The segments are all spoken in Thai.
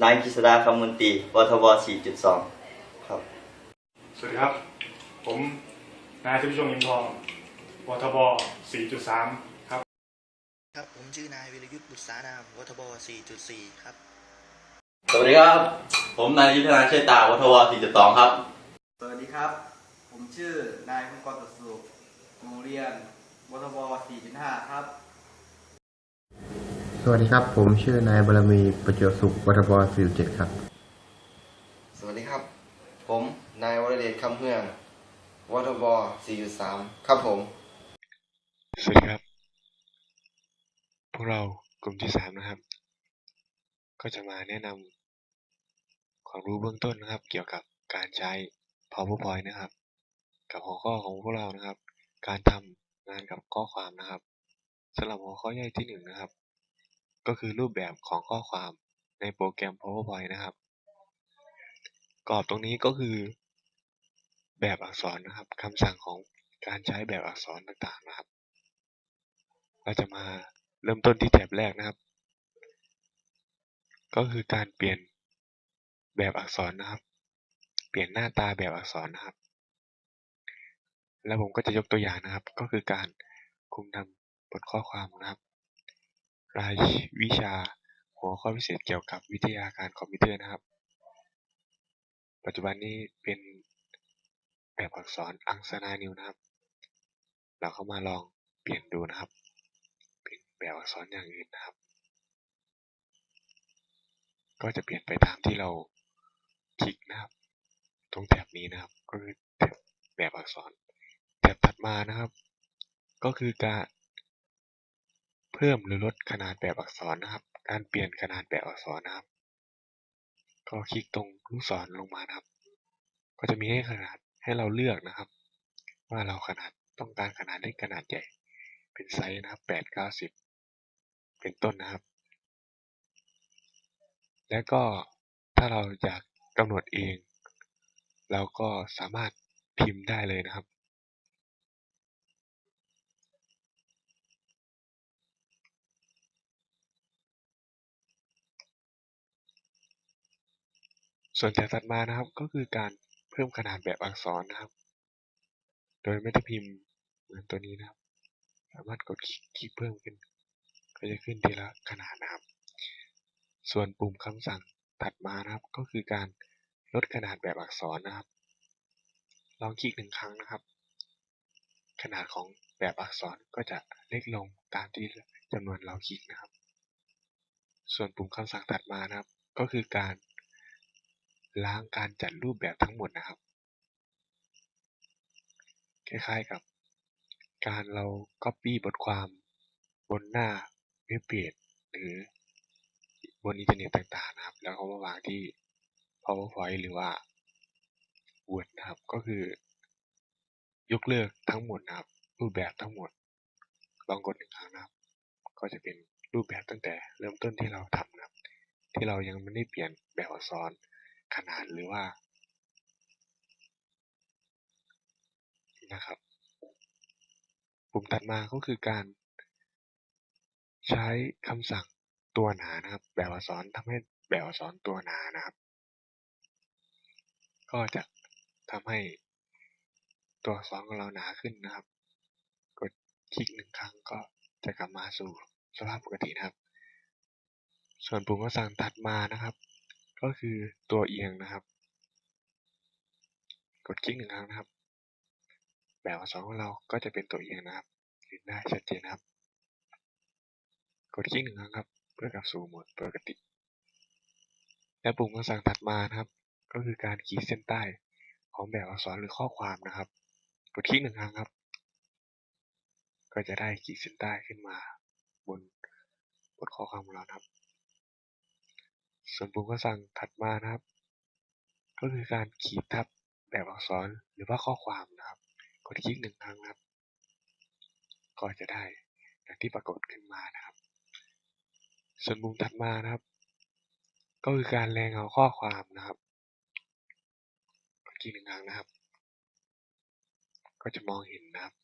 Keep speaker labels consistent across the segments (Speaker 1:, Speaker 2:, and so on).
Speaker 1: ผมนายกฤษดาคำมนตรีวทบ 4.2 ครับ
Speaker 2: สวัสดีครับ ผมนายทิพย์ชงยิมทองวทบ 4.3 ครับ
Speaker 3: ครับ ผมชื่อนายวิรยุทธ์บุตรสานามวทบ 4.4 ครับ
Speaker 4: สวัสดีครับ ผมนายยุทธนาเชษตาวทว4.2 ครับ
Speaker 5: สวัสดีครับ ผมชื่อนายพงกรตสุขโรงเรียนวทบ 4.5 ครับ
Speaker 6: สวัสดีครับ ผมชื่อนายบารมีประจวบสุขวัทบ47ครับ
Speaker 7: สวัสดีครับ ผมนายวรเดชคำเฮืองวทบ4.3 ครับผม
Speaker 8: สวัสดีครับ พวกเรากลุ่มที่สามนะครับ ก็จะมาแนะนำความรู้เบื้องต้นนะครับ เกี่ยวกับการใช้ PowerPoint นะครับ กับหัวข้อของพวกเรานะครับ การทำงานกับข้อความนะครับสำหรับหัวข้อย่อยที่หนึ่งนะครับ ก็คือรูปแบบของข้อความในโปรแกรม PowerPoint นะครับ กรอบตรงนี้ก็คือ แบบอักษรนะครับคำสั่งของการใช้แบบอักษรต่างๆนะครับ เราจะมาเริ่มต้นที่แถบแรกนะครับ ก็คือการเปลี่ยนแบบอักษรนะครับ เปลี่ยนหน้าตาแบบอักษรนะครับ แล้วผมก็จะยกตัวอย่างนะครับ ก็คือการคุมทำบทข้อความนะครับ รายวิชา หัวข้อพิเศษเกี่ยวกับวิทยาการคอมพิวเตอร์นะครับ ปัจจุบันนี้เป็นแบบอักษรอังสนานิวนะครับ เราเข้ามาลองเปลี่ยนดูนะครับ เป็นแบบอักษรอย่างอื่นนะครับ ก็จะเปลี่ยนไปตามที่เราคลิกนะครับ ตรงแถบนี้นะครับ ก็คือแถบแบบอักษรแถบถัดมานะครับ ก็คือการ พิ่มหรือลดขนาดแบบอักษรนะครับ การเปลี่ยนขนาดแบบอักษรนะครับ ก็คลิกตรงลูกศรลงมานะครับ ก็จะมีให้ขนาดให้เราเลือกนะครับ ว่าเราขนาดต้องการขนาดเล็กขนาดใหญ่ เป็นไซส์นะครับแปดเก้าสิบเป็นต้นนะครับ แล้วก็ถ้าเราอยากกำหนดเอง เราก็สามารถพิมพ์ได้เลยนะครับ ส่วนแถบถัดมานะครับก็คือการเพิ่มขนาดแบบอักษรนะครับ โดยไม่ได้พิมพ์เหมือนตัวนี้นะครับ สามารถกดคลิกเพิ่มขึ้น ก็จะขึ้นทีละขนาดนะครับ ส่วนปุ่มคำสั่งถัดมานะครับ ก็คือการลดขนาดแบบอักษรนะครับ ลองคลิกหนึ่งครั้งนะครับ ขนาดของแบบอักษรก็จะเล็กลงตามที่จำนวนเราคลิกนะครับ ส่วนปุ่มคำสั่งถัดมานะครับ ก็คือการ ล้างการจัดรูปแบบทั้งหมดนะครับ คล้ายๆกับ การเรา Copy บทความบนหน้าเว็บเพจหรือบนอินเทอร์เน็ตต่างๆนะครับ แล้วเขามาวางที่ PowerPoint หรือว่า Word นะครับ ก็คือ ยกเลิกทั้งหมดนะครับ รูปแบบทั้งหมด ลองกดหนึ่งครั้งนะครับ ก็จะเป็นรูปแบบตั้งแต่เริ่มต้นที่เราทำนะครับ ที่เรายังไม่ได้เปลี่ยนแบบอักษร ขนาดหรือว่านะครับปุ่มถัดมาก็คือการใช้คำสั่งตัวหนานะครับ แบบอักษรทำให้แบบอักษรตัวหนานะครับ ก็จะทำให้ตัวอักษรของเราหนาขึ้นนะครับ กดคลิกหนึ่งครั้งก็จะกลับมาสู่สภาพปกตินะครับ ส่วนปุ่มคำสั่งถัดมานะครับ ก็คือตัวเอียงนะครับ กดคลิกหนึ่งครั้งนะครับ แบบอักษรของเราก็จะเป็นตัวเอียงนะครับเห็นได้ชัดเจนนะครับ กดคลิกหนึ่งครั้งครับ เพื่อกลับสู่โหมดปกติ และปุ่มคำสั่งถัดมานะครับ ก็คือการขีดเส้นใต้ของแบบอักษรหรือข้อความนะครับ กดคลิกหนึ่งครั้งครับ ก็จะได้ขีดเส้นใต้ขึ้นมาบนบทข้อความของเรานะครับ ส่วนปุ่มคำสั่งถัดมานะครับ ก็คือการขีดทับแบบอักษรหรือว่าข้อความนะครับ กดคลิกหนึ่งครั้งนะครับ ก็จะได้อย่างที่ปรากฏขึ้นมานะครับ ส่วนมุมถัดมานะครับ ก็คือการแรงเงาข้อความนะครับ กดคลิกหนึ่งครั้งนะครับ ก็จะมองเห็นนะครับ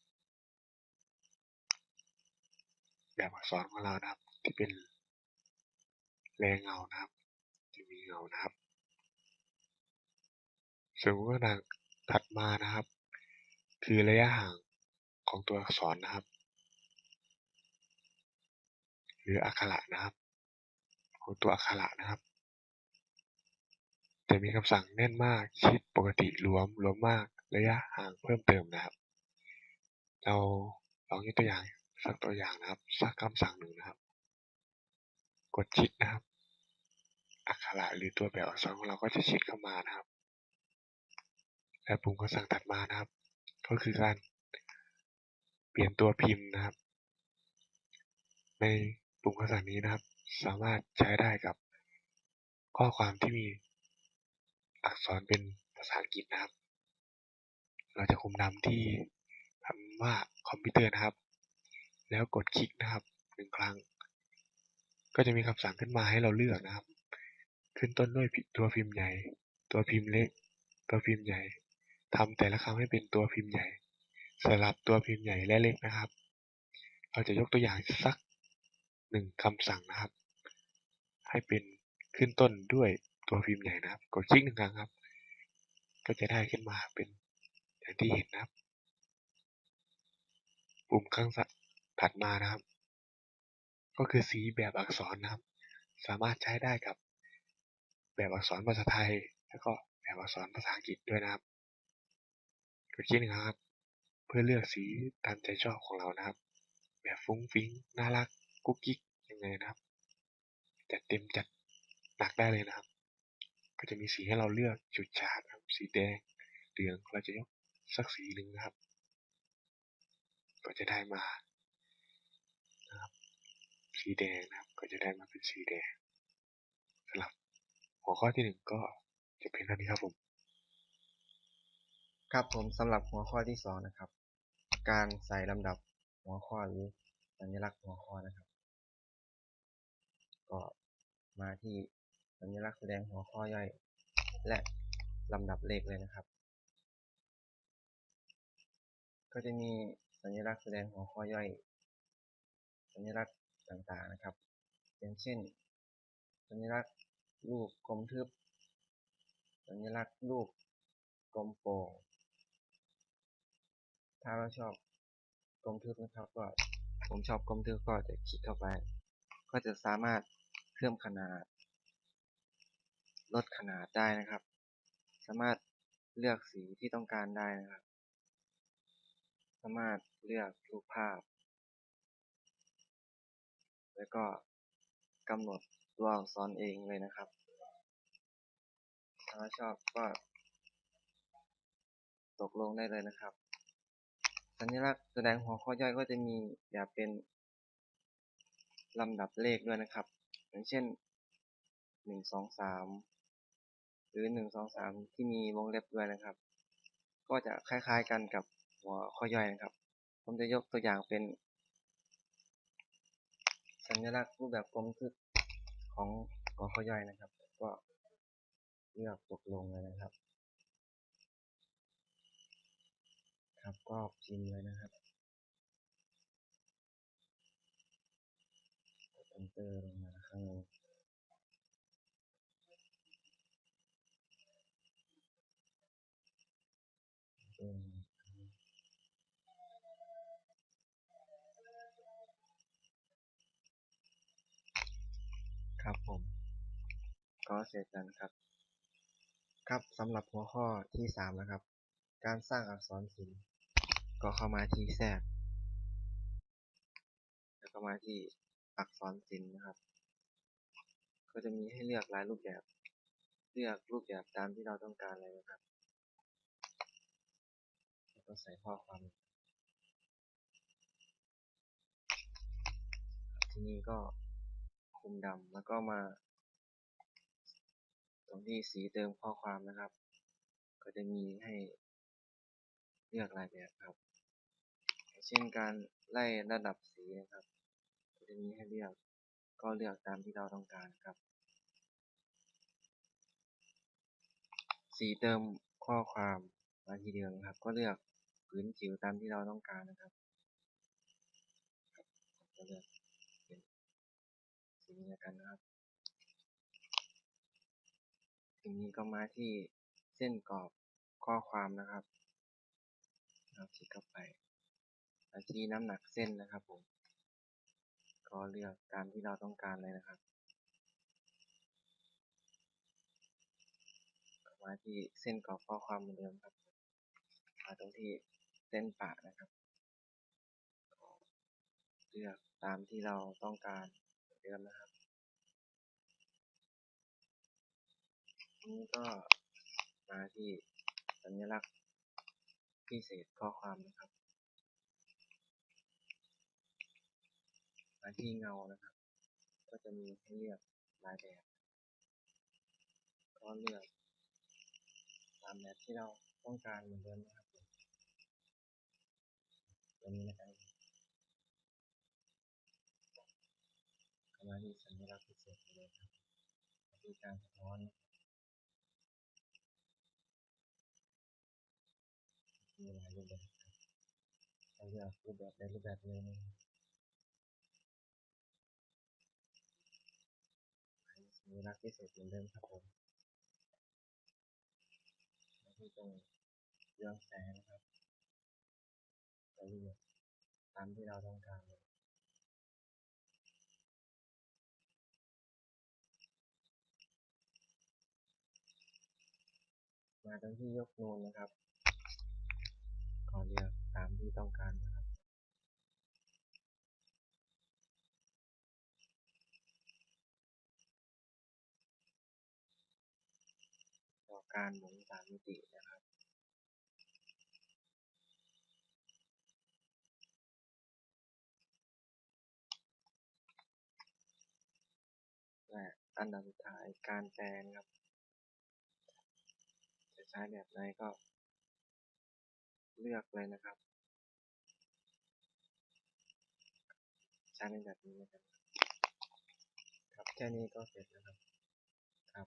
Speaker 8: แบบอักษรของเรานะครับ ที่เป็นแรงเงานะครับ เงานะครับส่วนวรรณลักถัดมานะครับ คือระยะห่างของตัวอักษรนะครับ หรืออักขระนะครับ ของตัวอักขระนะครับจะมีคำสั่งแน่นมากชิดปกติรวมรวมมากระยะห่างเพิ่มเติมนะครับ เราลองยกตัวอย่างสักตัวอย่างนะครับ สักคำสั่งหนึ่งนะครับ กดชิดนะครับ อักขระหรือตัวแบบอักษรของเราก็จะชิดเข้ามานะครับ และปุ่มคำสั่งถัดมานะครับ ก็คือการเปลี่ยนตัวพิมพ์นะครับ ในปุ่มคำสั่งนี้นะครับ สามารถใช้ได้กับ ข้อความที่มีอักษรเป็นภาษาอังกฤษนะครับ เราจะคุมนำที่คำว่าคอมพิวเตอร์นะครับ แล้วกดคลิกนะครับหนึ่งครั้ง ก็จะมีคำสั่งขึ้นมาให้เราเลือกนะครับ ขึ้นต้นด้วยตัวพิมพ์ใหญ่ ตัวพิมพ์เล็ก ตัวพิมพ์ใหญ่ทำแต่ละคำให้เป็นตัวพิมพ์ใหญ่ สลับตัวพิมพ์ใหญ่และเล็กนะครับ เราจะยกตัวอย่างสักหนึ่งคำสั่งนะครับ ให้เป็นขึ้นต้นด้วยตัวพิมพ์ใหญ่นะครับ กดคลิกหนึ่งครั้งครับ ก็จะได้ขึ้นมาเป็นอย่างที่เห็นนะครับ ปุ่มข้างถัดมานะครับ ก็คือสีแบบอักษรนะครับ สามารถใช้ได้กับ แบบอักษรภาษาไทย แล้วก็แบบอักษรภาษาอังกฤษด้วยนะครับกดคลิกหนึ่งครับ เพื่อเลือกสีตามใจชอบของเรานะครับ แบบฟุ้งฟิ้งน่ารักกุ๊กกิ๊กยังไงนะครับจัดเต็มจัดหนักได้เลยนะครับ ก็จะมีสีให้เราเลือกจุดฉาดสีแดงเหลืองเราจะยกสักสีหนึ่งนะครับ ก็จะได้มานะครับ สีแดงนะครับ ก็จะได้มาเป็นสีแดงสำหรับ หัวข้อที่หนึ่งก็จะเป็นเท่านี้ครับผม
Speaker 7: ครับผมสำหรับหัวข้อที่สองนะครับ การใส่ลำดับหัวข้อหรือสัญลักษณ์หัวข้อนะครับ ก็มาที่สัญลักษณ์แสดงหัวข้อย่อย และลำดับเลขเลยนะครับ ก็จะมีสัญลักษณ์แสดงหัวข้อย่อย สัญลักษณ์ต่างๆนะครับอย่างเช่น สัญลักษณ์ รูปกลมทึบ สัญลักษณ์รูปกลมโป่ง ถ้าเราชอบกลมทึบนะครับ ก็ผมชอบกลมทึบก็จะคลิกเข้าไป ก็จะสามารถเพิ่มขนาด ลดขนาดได้นะครับ สามารถเลือกสีที่ต้องการได้นะครับ สามารถเลือกรูปภาพ แล้วก็กำหนด ตัวอักษรเองเลยนะครับ ถ้าชอบก็ ตกลงได้เลยนะครับ สัญลักษณ์แสดงหัวข้อย่อยก็จะมีแบบเป็นลำดับเลขด้วยนะครับ อย่างเช่นหนึ่งสองสามหรือหนึ่งสองสามที่มีวงเล็บด้วยนะครับ ก็จะคล้ายๆกันกับหัวข้อย่อยนะครับ ผมจะยกตัวอย่างเป็น สัญลักษณ์รูปแบบกลมทึบ ของกองข้อย่อยนะครับ ก็เลือกตกลงเลยนะครับ ครับก็พิมพ์เลยนะครับกด enter ลงมาข้างล่าง ก็เสร็จแล้วนครับ ครับสำหรับหัวข้อที่สามนะครับ การสร้างอักษรศิลป์ก็เข้ามาที่แทรกแล้วก็มาที่อักษรศิลป์นะครับ ก็จะมีให้เลือกหลายรูปแบบ เลือกรูปแบบตามที่เราต้องการเลยนะครับแล้วก็ใส่ข้อความทีนี้ก็คุมดำแล้วก็มา ตรงที่สีเติมข้อความนะครับ ก็จะมีให้เลือกหลายแบบครับ เช่นการไล่ระดับสีนะครับ ก็จะมีให้เลือก ก็เลือกตามที่เราต้องการครับ สีเติมข้อความมาทีเดียวนะครับ ก็เลือกพื้นผิวตามที่เราต้องการนะครับก็เลือกเป็นสีนี้กันนะครับ ทีนี้ก็มาที่เส้นกรอบข้อความนะครับเราคลิกเข้าไปชี้น้ำหนักเส้นนะครับผม ก็เลือกตามที่เราต้องการเลยนะครับมาที่เส้นกรอบข้อความเหมือนเดิมครับ มาตรงที่เส้นปะนะครับ เลือกตามที่เราต้องการเหมือนเดิมนะครับ นี้ก็มาที่สัญลักษณ์พิเศษข้อความนะครับ มาที่เงานะครับ ก็จะมีให้เลือกหลายแบบก็เลือกตามแบบที่เราต้องการเหมือนเดิมนะครับตัวนี้นะครับก็มาที่สัญลักษณ์พิเศษเลยครับที่การสะท้อน มีหลายรูปแบบเราเลือกรูปแบบใดรูปแบบหนึ่งสัญลักษณ์พิเศษเหมือนเดิมครับผมมาที่ตรงเรื่องแสงนะครับเราเลือกตามที่เราต้องการเลยมาตรงที่ยกนูนนะครับ เลือกตามที่ต้องการนะครับต่อการหมุนสามมิตินะครับและอันดับสุดท้ายการแปลนะครับ จะใช้แบบไหนก็ เลือกเลยนะครับใช้ในแบบนี้นะครับ ครับแค่นี้ก็เสร็จแล้วครับครับ